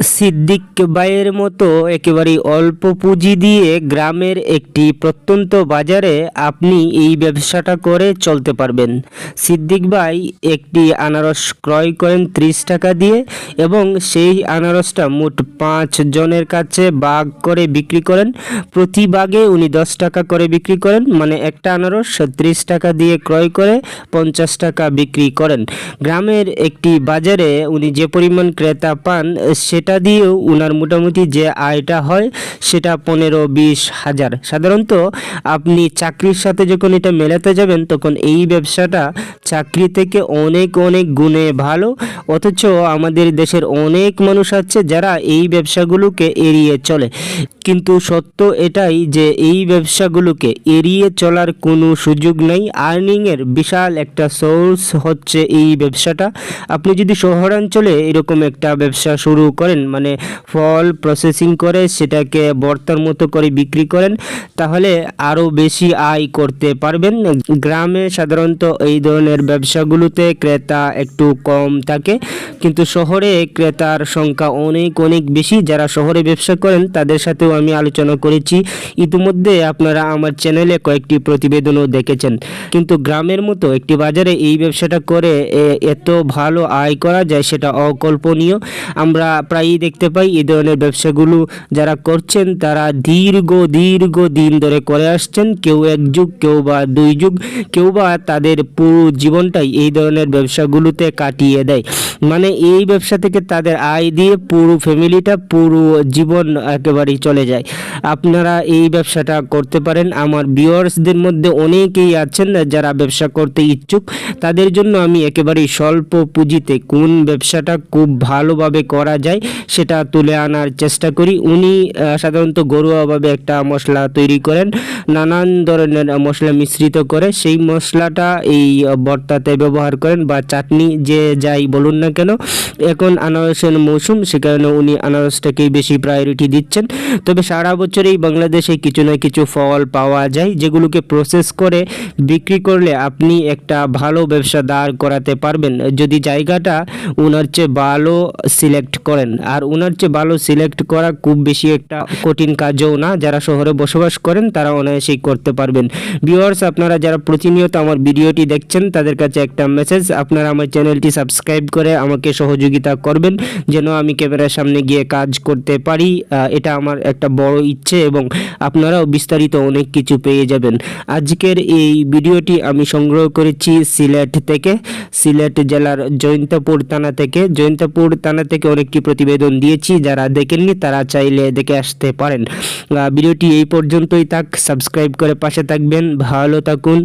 সিদ্দিক ভাইয়ের মতো একেবারেই অল্প পুঁজি দিয়ে গ্রামের একটি প্রত্যন্ত বাজারে আপনি এই ব্যবসাটা করে চলতে পারবেন। সিদ্দিক ভাই একটি আনারস ক্রয় করেন ত্রিশ টাকা দিয়ে এবং সেই আনারসটা মোট পাঁচ জনের কাছে বাগ করে বিক্রি করেন। প্রতি বাগে উনি দশ টাকা করে বিক্রি করেন মানে একটা আনারস ত্রিশ টাকা দিয়ে ক্রয় করে পঞ্চাশ টাকা বিক্রি করেন। গ্রামের একটি বাজারে উনি যে পরিমাণ ক্রেতা পান, সেটা দিয়েও ওনার মোটামুটি যে আয়টা হয় সেটা পনেরো বিশ হাজার। সাধারণত আপনি চাকরির সাথে যখন এটা মেলাতে যাবেন, তখন এই ব্যবসাটা চাকরি থেকে অনেক অনেক গুণে ভালো। অথচ আমাদের দেশের অনেক মানুষ আছে যারা এই ব্যবসাগুলোকে এড়িয়ে চলে। কিন্তু সত্য এটাই যে এই ব্যবসাগুলোকে এড়িয়ে চলার কোনো সুযোগ নেই। আর্নিংয়ের বিশাল একটা সোর্স হচ্ছে এই ব্যবসাটা। আপনি যদি শহরাঞ্চলে এরকম একটা ব্যবসা শুরু করেন মানে ফল প্রসেসিং করে, সেটাকে বর্তার মতো করে বিক্রি করেন, তাহলে আরও বেশি আয় করতে পারবেন। গ্রামে সাধারণত এই ধরনের ব্যবসাগুলোতে ক্রেতা একটু কম থাকে, কিন্তু শহরে ক্রেতার সংখ্যা অনেক অনেক বেশি। যারা শহরে ব্যবসা করেন, তাদের সাথেও আমি আলোচনা করেছি। ইতিমধ্যে আপনারা আমার চ্যানেলে কয়েকটি প্রতিবেদনও দেখেছেন। কিন্তু গ্রামের মতো একটি বাজারে এই ব্যবসাটা করে এত ভালো আয় করা যায় সেটা অকল্পনীয়। আমরা প্রায়ই দেখতে পাই এই ধরনের ব্যবসাগুলো যারা করছেন, তারা দীর্ঘ দীর্ঘ দিন ধরে করে আসছেন। কেউ এক যুগ, কেউ বা দুই যুগ, কেউ বা তাদের পুরো জীবনটাই এই ধরনের ব্যবসাগুলোতে কাটিয়ে দেয়। মানে এই ব্যবসা থেকে তাদের আয় দিয়ে পুরো ফ্যামিলিটা পুরো জীবন একেবারেই চলে যায়। আপনারা এই ব্যবসাটা করতে পারেন। আমার ভিউয়ার্সদের মধ্যে অনেকেই আছেন যারা ব্যবসা করতে ইচ্ছুক। তাদের জন্য আমি একেবারেই স্বল্প পুঁজিতে কোন ব্যবসাটা খুব ভালোভাবে করা যায় সেটা তুলে আনার চেষ্টা করি। উনি সাধারণত ঘরোয়াভাবে একটা মশলা তৈরি করেন। নানান ধরনের মশলা মিশ্রিত করে সেই মশলাটা এই ভর্তাতে ব্যবহার করেন বা চাটনি যে যাই বলুন না কেন। এখন আনারসের মৌসুম, সে কারণে উনি আনারসটাকেই বেশি প্রায়োরিটি দিচ্ছেন। তবে সারা বছরেই বাংলাদেশে কিছু না কিছু ফল পাওয়া যায়, যেগুলোকে প্রসেস করে বিক্রি করলে আপনি একটা ভালো ব্যবসা দাঁড় করাতে পারবেন। যদি জায়গাটা ওনার চেয়ে ভালো সিলেক্ট করেন, আর ওনার চেয়ে ভালো সিলেক্ট করা খুব বেশি একটা কঠিন কাজও না, যারা শহরে বসবাস করেন তারা অনায়াসেই করতে পারবেন। ভিউয়ার্স আপনারা যারা প্রতিনিয়ত আমার ভিডিওটি দেখছেন, তাদের কাছে একটা মেসেজ আপনারা আমার চ্যানেলটি সাবস্ক্রাইব করে আমাকে সহযোগিতা করবেন, যেন আমি ক্যামেরার সামনে গিয়ে কাজ করতে পারি। এটা আমার একটা বড় ইচ্ছে এবং আপনারাও বিস্তারিত অনেক কিছু পেয়ে যাবেন। আজকের এই ভিডিওটি আমি সংগ্রহ করেছি সিলেট থেকে, সিলেট জেলার জয়ন্তপুর থানা থেকে। জয়ন্তপুর থানা থেকে অনেকটি প্রতিবেদন দিয়েছি, যারা দেখেননি তারা চাইলে দেখে আসতে পারেন। ভিডিওটি এই পর্যন্তই থাক, সাবস্ক্রাইব করে পাশে থাকবেন, ভালো থাকুন।